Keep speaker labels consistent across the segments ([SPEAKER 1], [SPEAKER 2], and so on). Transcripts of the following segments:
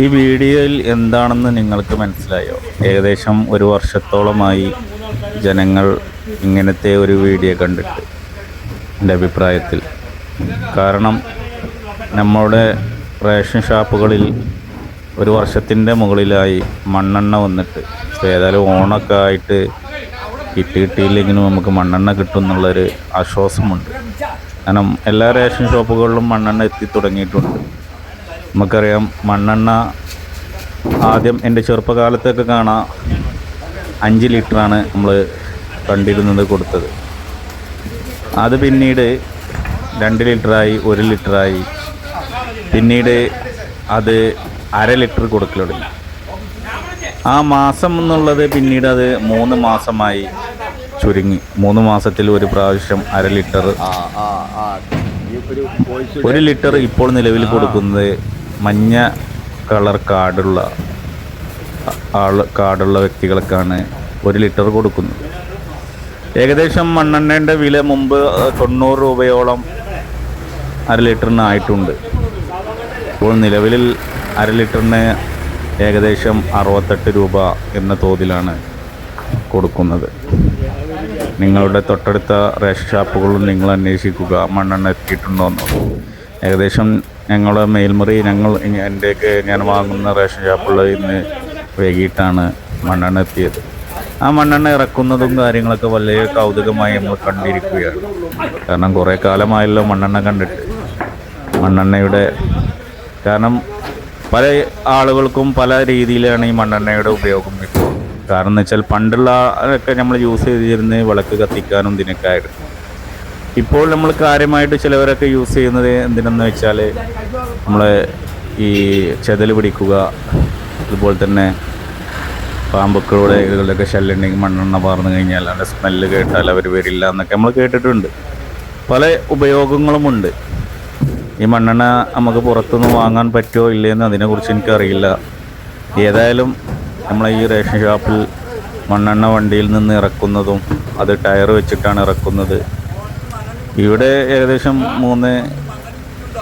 [SPEAKER 1] ഈ വീഡിയോയിൽ എന്താണെന്ന് നിങ്ങൾക്ക് മനസ്സിലായോ? ഏകദേശം ഒരു വർഷത്തോളമായി ജനങ്ങൾ ഇങ്ങനത്തെ ഒരു വീഡിയോ കണ്ടിട്ട് എന്റെ അഭിപ്രായത്തിൽ. കാരണം നമ്മുടെ റേഷൻ ഷാപ്പുകളിൽ ഒരു വർഷത്തിന്റെ മുകളിലായി മണ്ണെണ്ണ വന്നിട്ട് ഇപ്പോൾ ഏതായാലും ഓണൊക്കെ ആയിട്ട് കിട്ടി കിട്ടിയില്ലെങ്കിലും നമുക്ക് മണ്ണെണ്ണ കിട്ടും എന്നുള്ളൊരു ആശ്വാസമുണ്ട്. കാരണം എല്ലാ റേഷൻ ഷോപ്പുകളിലും മണ്ണെണ്ണ എത്തി തുടങ്ങിയിട്ടുണ്ട്. നമുക്കറിയാം മണ്ണെണ്ണ ആദ്യം എന്റെ ചെറുപ്പകാലത്തൊക്കെ കാണാം. അഞ്ച് ലിറ്ററാണ് നമ്മൾ കണ്ടിരുന്നത് കൊടുത്തത്. അത് പിന്നീട് രണ്ട് ലിറ്ററായി ഒരു ലിറ്ററായി. പിന്നീട് അത് അര ലിറ്റർ കൊടുക്കൽ തുടങ്ങി. ആ മാസം എന്നുള്ളത് പിന്നീട് അത് മൂന്ന് മാസമായി ചുരുങ്ങി. മൂന്ന് മാസത്തിൽ ഒരു പ്രാവശ്യം അര ലിറ്റർ
[SPEAKER 2] ഒരു
[SPEAKER 1] ലിറ്റർ ഇപ്പോൾ നിലവിൽ കൊടുക്കുന്നത് മഞ്ഞ കളർ കാർഡുള്ള ആൾ കാർഡുള്ള വ്യക്തികൾക്കാണ് ഒരു ലിറ്റർ കൊടുക്കുന്നത്. ഏകദേശം മണ്ണെണ്ണേന്റെ വില മുമ്പ് തൊണ്ണൂറ് രൂപയോളം അര ലിറ്ററിന് ആയിട്ടുണ്ട്. ഇപ്പോൾ നിലവിൽ അര ലിറ്ററിന് ഏകദേശം അറുപത്തെട്ട് രൂപ എന്ന തോതിലാണ് കൊടുക്കുന്നത്. നിങ്ങളുടെ തൊട്ടടുത്ത റേഷൻ ഷാപ്പുകളും നിങ്ങൾ അന്വേഷിക്കുക മണ്ണെണ്ണ എത്തിയിട്ടുണ്ടോ എന്ന് ഏകദേശം ഞങ്ങളുടെ മേൽമുറി ഞങ്ങൾ എന്റെയൊക്കെ ഞാൻ വാങ്ങുന്ന റേഷൻ ഷാപ്പുള്ള ഇന്ന് വൈകിട്ടാണ് മണ്ണെണ്ണ എത്തിയത്. ആ മണ്ണെണ്ണ ഇറക്കുന്നതും കാര്യങ്ങളൊക്കെ വലിയ കൗതുകമായി നമ്മൾ കണ്ടിരിക്കുകയാണ്. കാരണം കുറേ കാലമായല്ലോ മണ്ണെണ്ണ കണ്ടിട്ട്. മണ്ണെണ്ണയുടെ കാരണം പല ആളുകൾക്കും പല രീതിയിലാണ് ഈ മണ്ണെണ്ണയുടെ ഉപയോഗം ഇപ്പോൾ. കാരണം എന്ന് വെച്ചാൽ പണ്ടുള്ള ഒക്കെ നമ്മൾ യൂസ് ചെയ്തിരുന്നത് വിളക്ക് കത്തിക്കാനും ഇതിനൊക്കെ ആയിരുന്നു. ഇപ്പോൾ നമ്മൾ കാര്യമായിട്ട് ചിലവരൊക്കെ യൂസ് ചെയ്യുന്നത് എന്തിനെന്ന് വെച്ചാൽ നമ്മൾ ഈ ചെതൽ പിടിക്കുക അതുപോലെ തന്നെ പാമ്പുക്കളുടെ ഇതിലൊക്കെ ശല്യമുണ്ടെങ്കിൽ മണ്ണെണ്ണ പാർന്നു കഴിഞ്ഞാൽ അതിന്റെ സ്മെല്ല് കേട്ടാൽ അവർ വരില്ല എന്നൊക്കെ നമ്മൾ കേട്ടിട്ടുണ്ട്. പല ഉപയോഗങ്ങളുമുണ്ട് ഈ മണ്ണെണ്ണ നമുക്ക് പുറത്തുനിന്ന് വാങ്ങാൻ പറ്റുമോ ഇല്ലയെന്ന് അതിനെക്കുറിച്ച് എനിക്കറിയില്ല. ഏതായാലും നമ്മളെ ഈ റേഷൻ ഷോപ്പിൽ മണ്ണെണ്ണ വണ്ടിയിൽ നിന്ന് ഇറക്കുന്നതും അത് ടയർ വെച്ചിട്ടാണ് ഇറക്കുന്നത്. ഇവിടെ ഏകദേശം മൂന്ന്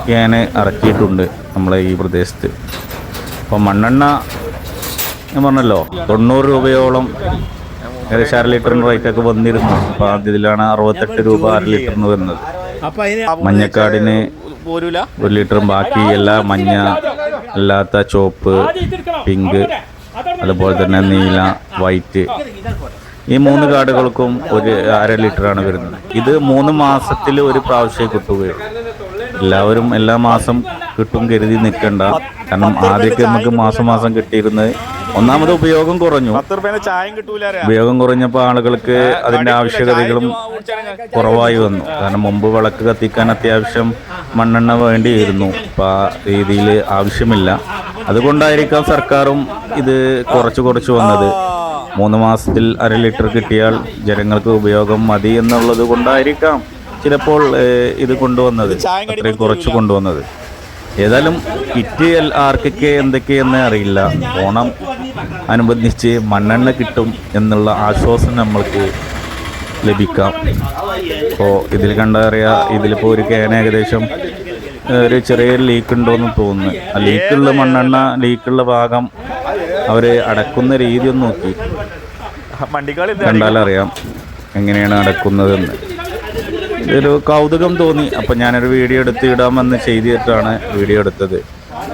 [SPEAKER 1] ക്യാന് ഇറക്കിയിട്ടുണ്ട് നമ്മളെ ഈ പ്രദേശത്ത്. അപ്പോൾ മണ്ണെണ്ണ ഞാൻ പറഞ്ഞല്ലോ തൊണ്ണൂറ് രൂപയോളം ഏകദേശം അര ലിറ്ററിന് റേറ്റൊക്കെ വന്നിരുന്നു. അപ്പോൾ ആദ്യത്തിലാണ് അറുപത്തെട്ട് രൂപ അര ലിറ്ററിന് വരുന്നത്
[SPEAKER 2] അപ്പൊ
[SPEAKER 1] മഞ്ഞക്കാടിന് ഒരു ലിറ്ററും ബാക്കി എല്ലാ മഞ്ഞ അല്ലാത്ത ചോപ്പ് പിങ്ക് അതുപോലെ തന്നെ നീല വൈറ്റ്. ഈ മൂന്ന് കാർഡുകൾക്കും ഒരു അര ലിറ്ററാണ് വരുന്നത്. ഇത് മൂന്ന് മാസത്തിൽ ഒരു പ്രാവശ്യമേ കിട്ടുകയുള്ളൂ. എല്ലാവരും എല്ലാ മാസം കിട്ടും കരുതി നിൽക്കണ്ട. കാരണം ആദ്യമൊക്കെ നമുക്ക് മാസം മാസം കിട്ടിയിരുന്നത് ഒന്നാമത് ഉപയോഗം കുറഞ്ഞു. ഉപയോഗം കുറഞ്ഞപ്പോൾ ആളുകൾക്ക് അതിന്റെ ആവശ്യകതകളും കുറവായി വന്നു. കാരണം മുമ്പ് വിളക്ക് കത്തിക്കാൻ അത്യാവശ്യം മണ്ണെണ്ണ വേണ്ടിയിരുന്നു. അപ്പം ആ രീതിയിൽ ആവശ്യമില്ല. അതുകൊണ്ടായിരിക്കാം സർക്കാരും ഇത് കുറച്ച് കുറച്ച് വന്നത്. മൂന്ന് മാസത്തിൽ അര ലിറ്റർ കിട്ടിയാൽ ജനങ്ങൾക്ക് ഉപയോഗം മതി എന്നുള്ളത് കൊണ്ടായിരിക്കാം ചിലപ്പോൾ ഇത് കൊണ്ടുവന്നത്. അത്രയും കുറച്ച് കൊണ്ടുവന്നത്. ഏതായാലും കിറ്റ് ആർക്കൊക്കെ എന്തൊക്കെയെന്ന് അറിയില്ല. ഓണം അനുബന്ധിച്ച് മണ്ണെണ്ണ കിട്ടും എന്നുള്ള ആശ്വാസം നമ്മൾക്ക് ലഭിക്കാം. അപ്പോൾ ഇതിൽ കണ്ടറിയാം ഇതിലിപ്പോൾ ഒരു കേന ഏകദേശം ഒരു ചെറിയ ലീക്ക് ഉണ്ടോയെന്ന് തോന്നുന്നു. ആ ലീക്കുള്ള മണ്ണെണ്ണ ലീക്കുള്ള ഭാഗം അവർ അടക്കുന്ന രീതി ഒന്ന് നോക്കി.
[SPEAKER 2] കണ്ടാൽ
[SPEAKER 1] അറിയാം എങ്ങനെയാണ് അടക്കുന്നതെന്ന്. ഇതൊരു കൗതുകം തോന്നി. അപ്പം ഞാനൊരു വീഡിയോ എടുത്ത് ഇടാമെന്ന് ചെയ്തിട്ടാണ് വീഡിയോ എടുത്തത്.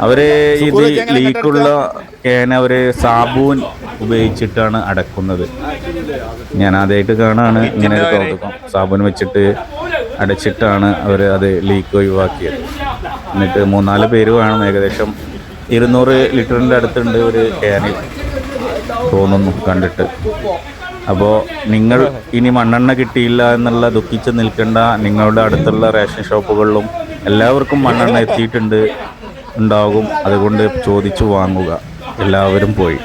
[SPEAKER 1] അവർ ഇത് ലീക്കുള്ള ക്യാൻ അവർ സാബൂൻ ഉപയോഗിച്ചിട്ടാണ് അടക്കുന്നത്. ഞാൻ ആദ്യമായിട്ട് കാണാണ് ഇങ്ങനെ ഒരു കൗതുകം. സാബൂൻ വെച്ചിട്ട് അടച്ചിട്ടാണ് അവർ അത് ലീക്ക് ഒഴിവാക്കിയത്. എന്നിട്ട് മൂന്നാൽ പേര് വേണം ഏകദേശം ഇരുന്നൂറ് ലിറ്ററിന്റെ അടുത്തുണ്ട് ഒരു ക്യാനിൽ തോന്നുന്നു കണ്ടിട്ട്. അപ്പോൾ നിങ്ങൾ ഇനി മണ്ണെണ്ണ കിട്ടിയില്ല എന്നുള്ള ദുഃഖിച്ച് നിൽക്കേണ്ട. നിങ്ങളുടെ അടുത്തുള്ള റേഷൻ ഷോപ്പുകളിലും എല്ലാവർക്കും മണ്ണെണ്ണ എത്തിയിട്ടുണ്ട് ഉണ്ടാകും. അതുകൊണ്ട് ചോദിച്ചു വാങ്ങുക. എല്ലാവരും പോയി.